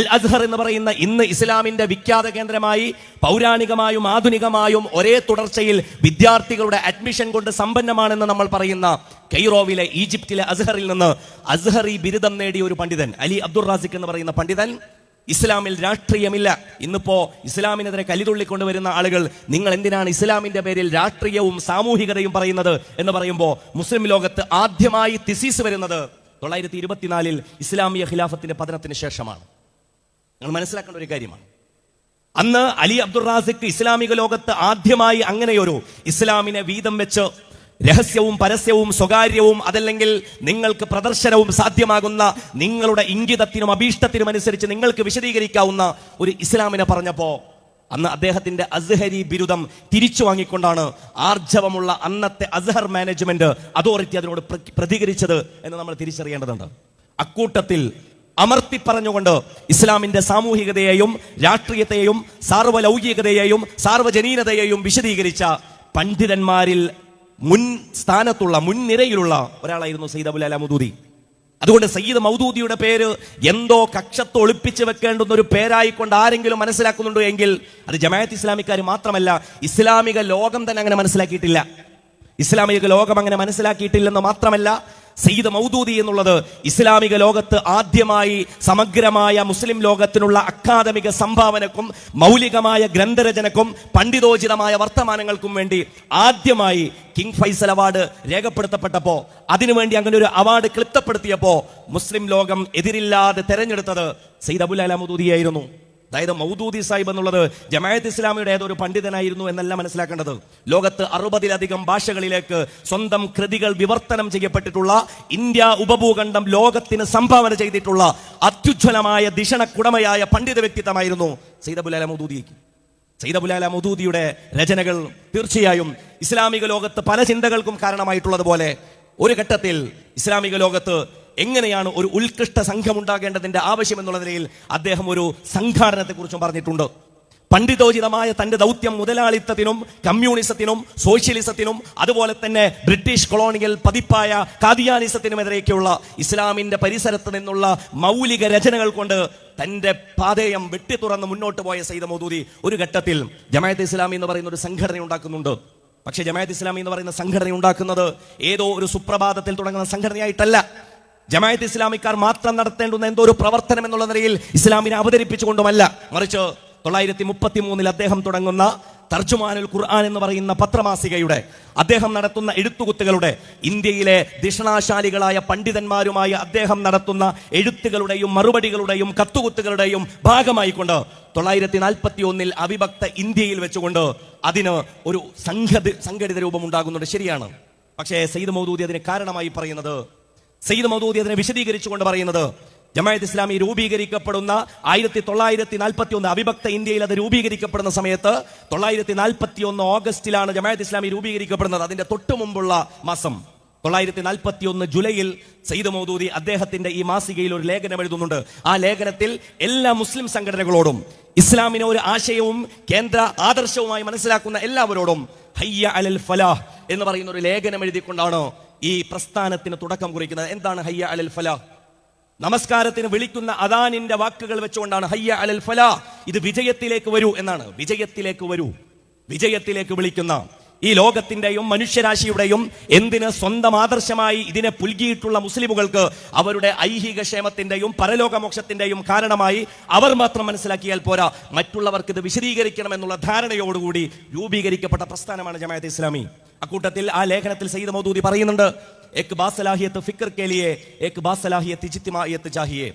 അൽ അസ്ഹർ എന്ന് പറയുന്ന ഇന്ന് ഇസ്ലാമിന്റെ വിഖ്യാത കേന്ദ്രമായി പൗരാണികമായും ആധുനികമായും ഒരേ തുടർച്ചയിൽ വിദ്യാർത്ഥികളുടെ അഡ്മിഷൻ കൊണ്ട് സമ്പന്നമാണെന്ന് നമ്മൾ പറയുന്ന കെയ്റോവിലെ ഈജിപ്തിലെ അസ്ഹറിൽ നിന്ന് അസ്ഹറി ബിരുദം നേടിയ ഒരു പണ്ഡിതൻ അലി അബ്ദുൾ റാസിഖ് എന്ന് പറയുന്ന പണ്ഡിതൻ ഇസ്ലാമിൽ രാഷ്ട്രീയമില്ല. ഇന്നിപ്പോ ഇസ്ലാമിനെതിരെ കലിതുള്ളിക്കൊണ്ട് വരുന്ന ആളുകൾ നിങ്ങൾ എന്തിനാണ് ഇസ്ലാമിന്റെ പേരിൽ രാഷ്ട്രീയവും സാമൂഹികതയും പറയുന്നത് എന്ന് പറയുമ്പോൾ മുസ്ലിം ലോകത്ത് ആദ്യമായി തിസീസ് വരുന്നത് തൊള്ളായിരത്തി ഇരുപത്തിനാലിൽ ഇസ്ലാമിയ ഖിലാഫത്തിന്റെ പതനത്തിന് ശേഷമാണ്. നിങ്ങൾ മനസ്സിലാക്കേണ്ട ഒരു കാര്യമാണ്. അന്ന് അലി അബ്ദുൾ റാസിഖ് ഇസ്ലാമിക ലോകത്ത് ആദ്യമായി അങ്ങനെയൊരു ഇസ്ലാമിനെ വീതം വെച്ച് രഹസ്യവും പരസ്യവും സ്വകാര്യവും അതല്ലെങ്കിൽ നിങ്ങൾക്ക് പ്രദർശനവും സാധ്യമാകുന്ന നിങ്ങളുടെ ഇംഗിതത്തിനും അഭീഷ്ടത്തിനും അനുസരിച്ച് നിങ്ങൾക്ക് വിശദീകരിക്കാവുന്ന ഒരു ഇസ്ലാമിനെ പറഞ്ഞപ്പോ അന്ന് അദ്ദേഹത്തിന്റെ അസ്ഹരി ബിരുദം തിരിച്ചു വാങ്ങിക്കൊണ്ടാണ് ആർജവമുള്ള അന്നത്തെ അസ്ഹർ മാനേജ്മെന്റ് അതോറിറ്റി അതിനോട് പ്ര- പ്രതികരിച്ചത് എന്ന് നമ്മൾ തിരിച്ചറിയേണ്ടതുണ്ട്. അക്കൂട്ടത്തിൽ അമർത്തി പറഞ്ഞുകൊണ്ട് ഇസ്ലാമിന്റെ സാമൂഹികതയെയും രാഷ്ട്രീയത്തെയും സാർവലൗകികതയെയും സാർവജനീനതയെയും വിശദീകരിച്ച പണ്ഡിതന്മാരിൽ മുൻ സ്ഥാനത്തുള്ള മുൻനിരയിലുള്ള ഒരാളായിരുന്നു സയ്യിദ് അബുൽ അല മുദൂദി. അതുകൊണ്ട് സയ്യിദ് മൗദൂദിയുടെ പേര് എന്തോ കക്ഷത്ത് ഒളിപ്പിച്ച് വെക്കേണ്ടുന്ന ഒരു പേരായിക്കൊണ്ട് ആരെങ്കിലും മനസ്സിലാക്കുന്നുണ്ടോ എങ്കിൽ അത് ജമാഅത്ത് ഇസ്ലാമിക്കാർ മാത്രമല്ല ഇസ്ലാമിക ലോകം തന്നെ അങ്ങനെ മനസ്സിലാക്കിയിട്ടില്ല. ഇസ്ലാമിക ലോകം അങ്ങനെ മനസ്സിലാക്കിയിട്ടില്ലെന്ന് മാത്രമല്ല സയ്യിദ് മൗദൂദി എന്നുള്ളത് ഇസ്ലാമിക ലോകത്ത് ആദ്യമായി സമഗ്രമായ മുസ്ലിം ലോകത്തിനുള്ള അക്കാദമിക സംഭാവനക്കും മൗലികമായ ഗ്രന്ഥരചനക്കും പണ്ഡിതോചിതമായ വർത്തമാനങ്ങൾക്കും വേണ്ടി ആദ്യമായി കിങ് ഫൈസൽ അവാർഡ് രേഖപ്പെടുത്തപ്പെട്ടപ്പോൾ അതിനുവേണ്ടി അങ്ങനെ ഒരു അവാർഡ് ക്ലിപ്തപ്പെടുത്തിയപ്പോൾ മുസ്ലിം ലോകം എതിരില്ലാതെ തെരഞ്ഞെടുത്തത് സയ്യിദ് അബുൽ അല മൗദൂദിയായിരുന്നു. അതായത് മൗദൂദി സാഹിബ് എന്നുള്ളത് ജമായത്ത് ഇസ്ലാമിയുടെ ഏതൊരു പണ്ഡിതനായിരുന്നു എന്നല്ല മനസ്സിലാക്കേണ്ടത്. ലോകത്ത് അറുപതിലധികം ഭാഷകളിലേക്ക് സ്വന്തം കൃതികൾ വിവർത്തനം ചെയ്യപ്പെട്ടിട്ടുള്ള ഇന്ത്യ ഉപഭൂഖണ്ഡം ലോകത്തിന് സംഭാവന ചെയ്തിട്ടുള്ള അത്യുജ്വലമായ ദിഷണക്കുടമയായ പണ്ഡിത വ്യക്തിത്വമായിരുന്നു സൈദബുലാല മൗദൂദിക്ക്. സൈദബുലാല മൗദൂദിയുടെ രചനകൾ തീർച്ചയായും ഇസ്ലാമിക ലോകത്ത് പല ചിന്തകൾക്കും കാരണമായിട്ടുള്ളതുപോലെ ഒരു ഘട്ടത്തിൽ ഇസ്ലാമിക ലോകത്ത് എങ്ങനെയാണ് ഒരു ഉത്കൃഷ്ട സംഘം ഉണ്ടാകേണ്ടതിന്റെ ആവശ്യം എന്നുള്ള നിലയിൽ അദ്ദേഹം ഒരു സംഘാടനത്തെ കുറിച്ചും പറഞ്ഞിട്ടുണ്ട്. പണ്ഡിതോചിതമായ തന്റെ ദൗത്യം മുതലാളിത്തത്തിനും കമ്മ്യൂണിസത്തിനും സോഷ്യലിസത്തിനും അതുപോലെ തന്നെ ബ്രിട്ടീഷ് കൊളോണിയൽ പതിപ്പായ കാദിയാനിസത്തിനുമെതിരേക്കുള്ള ഇസ്ലാമിന്റെ പരിസരത്ത് നിന്നുള്ള മൗലിക രചനകൾ കൊണ്ട് തന്റെ പാതയം വെട്ടി തുറന്ന് മുന്നോട്ട് പോയ സയ്യിദ് മോദൂദി ഒരു ഘട്ടത്തിൽ ജമായത്ത് ഇസ്ലാമി എന്ന് പറയുന്ന ഒരു സംഘടന ഉണ്ടാക്കുന്നുണ്ട്. പക്ഷേ ജമായത്ത് ഇസ്ലാമി എന്ന് പറയുന്ന സംഘടന ഉണ്ടാക്കുന്നത് ഏതോ ഒരു സുപ്രഭാതത്തിൽ തുടങ്ങുന്ന സംഘടനയായിട്ടല്ല. ജമായത്ത് ഇസ്ലാമിക്കാർ മാത്രം നടത്തേണ്ടുന്ന എന്തോ ഒരു പ്രവർത്തനം എന്നുള്ള നിലയിൽ ഇസ്ലാമിനെ അവതരിപ്പിച്ചുകൊണ്ടുമല്ല. മറിച്ച് തൊള്ളായിരത്തി മുപ്പത്തി മൂന്നിൽ അദ്ദേഹം തുടങ്ങുന്ന തർജുമാനുൽ ഖുർആൻ എന്ന് പറയുന്ന പത്രമാസികയുടെ അദ്ദേഹം നടത്തുന്ന എഴുത്തുകുത്തുകളുടെ ഇന്ത്യയിലെ ദിഷണാശാലികളായ പണ്ഡിതന്മാരുമായി അദ്ദേഹം നടത്തുന്ന എഴുത്തുകളുടെയും മറുപടികളുടെയും കത്തുകുത്തുകളുടെയും ഭാഗമായിക്കൊണ്ട് തൊള്ളായിരത്തി നാൽപ്പത്തി ഒന്നിൽ അവിഭക്ത ഇന്ത്യയിൽ വെച്ചുകൊണ്ട് അതിന് ഒരു സംഘ സംഘടിത രൂപം ഉണ്ടാകുന്നുണ്ട് ശരിയാണ്. പക്ഷേ സയ്യിദ് മൗദൂദി അതിന് കാരണമായി പറയുന്നത് സയ്യിദ് മൗദൂദി അതിനെ വിശദീകരിച്ചുകൊണ്ട് പറയുന്നത് ജമായത്ത് ഇസ്ലാമി രൂപീകരിക്കപ്പെടുന്ന ആയിരത്തി തൊള്ളായിരത്തി നാൽപ്പത്തി ഒന്ന് അവിഭക്ത ഇന്ത്യയിൽ അത് രൂപീകരിക്കപ്പെടുന്ന സമയത്ത് തൊള്ളായിരത്തി നാൽപ്പത്തി ഒന്ന് ഓഗസ്റ്റിലാണ് ജമായത്ത് ഇസ്ലാമി രൂപീകരിക്കപ്പെടുന്നത്. അതിന്റെ തൊട്ടു മുമ്പുള്ള മാസം തൊള്ളായിരത്തി നാൽപ്പത്തി ഒന്ന് ജൂലൈയിൽ സയ്യിദ് മൗദൂദി അദ്ദേഹത്തിന്റെ ഈ മാസികയിൽ ഒരു ലേഖനം എഴുതുന്നുണ്ട്. ആ ലേഖനത്തിൽ എല്ലാ മുസ്ലിം സംഘടനകളോടും ഇസ്ലാമിനെ ഒരു ആശയവും കേന്ദ്ര ആദർശവുമായി മനസ്സിലാക്കുന്ന എല്ലാവരോടും ഹയ്യ അലൽ ഫലാഹ് എന്ന് പറയുന്ന ഒരു ലേഖനം എഴുതിക്കൊണ്ടാണ് ഈ പ്രസ്ഥാനത്തിന് തുടക്കം കുറിക്കുന്നത്. എന്താണ് ഹയ്യ അലൽ ഫലാഹ് നമസ്കാരത്തിന് വിളിക്കുന്ന അദാനിന്റെ വാക്കുകൾ വെച്ചുകൊണ്ടാണ് ഹയ്യ അലൽ ഫലാ. ഇത് വിജയത്തിലേക്ക് വരൂ എന്നാണ്. വിജയത്തിലേക്ക് വരൂ. വിജയത്തിലേക്ക് വിളിക്കുന്ന ഈ ലോകത്തിന്റെയും മനുഷ്യരാശിയുടെയും എന്തിന് സ്വന്തം ആദർശമായി ഇതിനെ പുൽകിയിട്ടുള്ള മുസ്ലിമുകൾക്ക് അവരുടെ ഐഹിക ക്ഷേമത്തിന്റെയും പരലോകമോക്ഷത്തിന്റെയും കാരണമായി അവർ മാത്രം മനസ്സിലാക്കിയാൽ പോരാ. മറ്റുള്ളവർക്ക് ഇത് വിശദീകരിക്കണം എന്നുള്ള ധാരണയോടുകൂടി രൂപീകരിക്കപ്പെട്ട പ്രസ്ഥാനമാണ് ജമാഅത്ത് ഇസ്ലാമി. അക്കൂട്ടത്തിൽ ആ ലേഖനത്തിൽ സയ്യിദ് മൗദൂദി പറയുന്നുണ്ട് എക് ബാസലാഹിയത്ത് ഫിക്കർ കേലിയെ എക് ബാസലാഹിയത്ത് ജിത്തിമായത്ത് ചാഹിയെ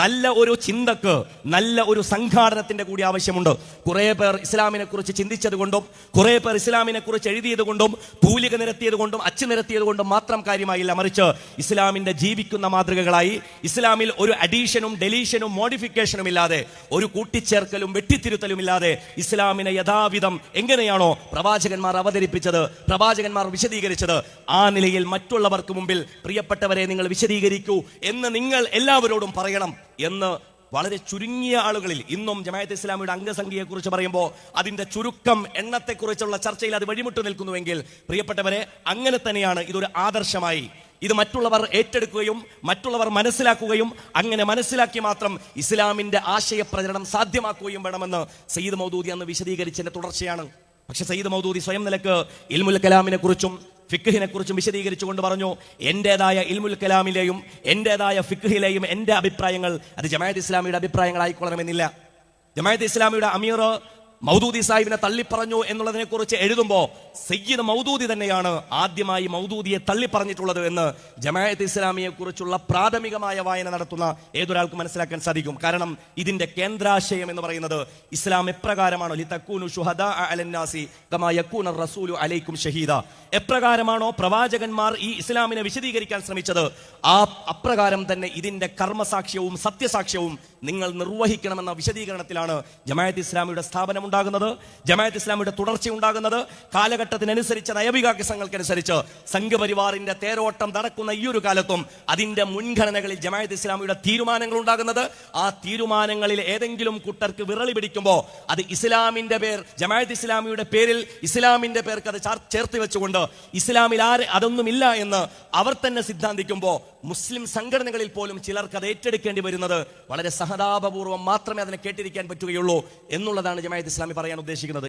നല്ല ഒരു ചിന്തക്ക് നല്ല ഒരു സംഘാടനത്തിന്റെ കൂടി ആവശ്യമുണ്ട്. കുറെ പേർ ഇസ്ലാമിനെ കുറിച്ച് ചിന്തിച്ചത് കൊണ്ടും കുറെ പേർ ഇസ്ലാമിനെ കുറിച്ച് എഴുതിയത് കൊണ്ടും തൂലിക നിരത്തിയത് കൊണ്ടും അച്ചു നിരത്തിയത് കൊണ്ടും മാത്രം കാര്യമായില്ല. മറിച്ച് ഇസ്ലാമിന്റെ ജീവിക്കുന്ന മാതൃകകളായി ഇസ്ലാമിൽ ഒരു അഡീഷനും ഡെലീഷനും മോഡിഫിക്കേഷനും ഇല്ലാതെ ഒരു കൂട്ടിച്ചേർക്കലും വെട്ടിത്തിരുത്തലും ഇല്ലാതെ ഇസ്ലാമിനെ യഥാവിധം എങ്ങനെയാണോ പ്രവാചകന്മാർ അവതരിപ്പിച്ചത് പ്രവാചകന്മാർ വിശദീകരിച്ചത് ആ നിലയിൽ മറ്റുള്ളവർക്ക് മുമ്പിൽ പ്രിയപ്പെട്ടവരെ നിങ്ങൾ വിശദീകരിക്കൂ എന്ന് നിങ്ങൾ എല്ലാവരോടും പറയണം. എന്ന് വളരെ ചുരുങ്ങിയ ആളുകളിൽ ഇന്നും ജമായത്ത് ഇസ്ലാമിയുടെ അംഗസംഖ്യയെ കുറിച്ച് പറയുമ്പോൾ അതിന്റെ ചുരുക്കം എണ്ണത്തെക്കുറിച്ചുള്ള ചർച്ചയിൽ അത് വഴിമുട്ട് നിൽക്കുന്നുവെങ്കിൽ പ്രിയപ്പെട്ടവരെ അങ്ങനെ തന്നെയാണ് ഇതൊരു ആദർശമായി. ഇത് മറ്റുള്ളവർ ഏറ്റെടുക്കുകയും മറ്റുള്ളവർ മനസ്സിലാക്കുകയും അങ്ങനെ മനസ്സിലാക്കി മാത്രം ഇസ്ലാമിന്റെ ആശയ പ്രചരണം സാധ്യമാക്കുകയും വേണമെന്ന് സയ്യിദ് മൗദൂദി അന്ന് വിശദീകരിച്ചതിന്റെ തുടർച്ചയാണ്. പക്ഷെ സയ്യിദ് മൗദൂദി സ്വയം നിലയ്ക്ക് ഇൽമുൽ കലാമിനെ കുറിച്ചും ഫിഖിനെ കുറിച്ചും വിശദീകരിച്ചുകൊണ്ട് പറഞ്ഞു എന്റെതായ ഇൽമുൽ കലാമിലെയും എന്റെതായ ഫിഖിലെയും എന്റെ അഭിപ്രായങ്ങൾ അത് ജമാഅത്ത് ഇസ്ലാമിയുടെ അഭിപ്രായങ്ങളായിക്കൊള്ളണമെന്നില്ല. ജമാഅത്ത് ഇസ്ലാമിയുടെ അമീർ മൗദൂദി സാഹിബിനെ തള്ളിപ്പറഞ്ഞു എന്നുള്ളതിനെ കുറിച്ച് എഴുതുമ്പോ സയ്യിദ് മൗദൂദി തന്നെയാണ് ആദ്യമായി മൗദൂദിയെ തള്ളിപ്പറഞ്ഞിട്ടുള്ളത് എന്ന് ജമായത്ത് ഇസ്ലാമിയെ കുറിച്ചുള്ള പ്രാഥമികമായ വായന നടത്തുന്ന ഏതൊരാൾക്കും മനസ്സിലാക്കാൻ സാധിക്കും. കാരണം ഇതിന്റെ കേന്ദ്രാശയം എന്ന് പറയുന്നത് ഇസ്ലാം എപ്രകാരമാണോ. ലിതക്കൂനു ശുഹദാ അലന്നാസി കമാ യക്കൂന റസൂലു അലൈക്കും ഷഹീദ. എപ്രകാരമാണോ പ്രവാചകന്മാർ ഈ ഇസ്ലാമിനെ വിശദീകരിക്കാൻ ശ്രമിച്ചത്? ആ അപ്രകാരം തന്നെ ഇതിന്റെ കർമ്മസാക്ഷ്യവും സത്യസാക്ഷ്യവും നിങ്ങൾ നിർവഹിക്കണമെന്ന വിശദീകരണത്തിലാണ് ജമായത്ത് ഇസ്ലാമിയുടെ സ്ഥാപനം ഉണ്ടാകുന്നത് ജമാഅത്ത് ഇസ്ലാമിയുടെ തുടർച്ച ഉണ്ടാകുന്നത് കാലഘട്ടത്തിനനുസരിച്ച് നയവികാസങ്ങൾക്കനുസരിച്ച് സംഘപരിവാറിന്റെ തേരോട്ടം നടക്കുന്ന ഈ ഒരു കാലത്തും അതിന്റെ മുൻഗണനകളിൽ ജമാഅത്ത് ഇസ്ലാമിയുടെ തീരുമാനങ്ങൾ ഉണ്ടാകുന്നത്. ആ തീരുമാനങ്ങളിൽ ഏതെങ്കിലും കുട്ടർക്ക് വിരളി പിടിക്കുമ്പോൾ അത് ഇസ്ലാമിന്റെ പേർ ജമാഅത്ത് ഇസ്ലാമിയുടെ പേരിൽ ഇസ്ലാമിന്റെ പേർക്ക് അത് ചാർ- ചേർത്ത് വെച്ചുകൊണ്ട് ഇസ്ലാമിൽ ആര് അതൊന്നുമില്ല എന്ന് അവർ തന്നെ സിദ്ധാന്തിക്കുമ്പോൾ മുസ്ലിം സംഘടനകളിൽ പോലും ചിലർക്ക് അത് ഏറ്റെടുക്കേണ്ടി വരുന്നത് വളരെ സഹതാപപൂർവം മാത്രമേ അതിനെ കേട്ടിരിക്കാൻ പറ്റുകയുള്ളൂ എന്നുള്ളതാണ് ജമാഅത്ത് ഇസ്ലാമി പറയാൻ ഉദ്ദേശിക്കുന്നത്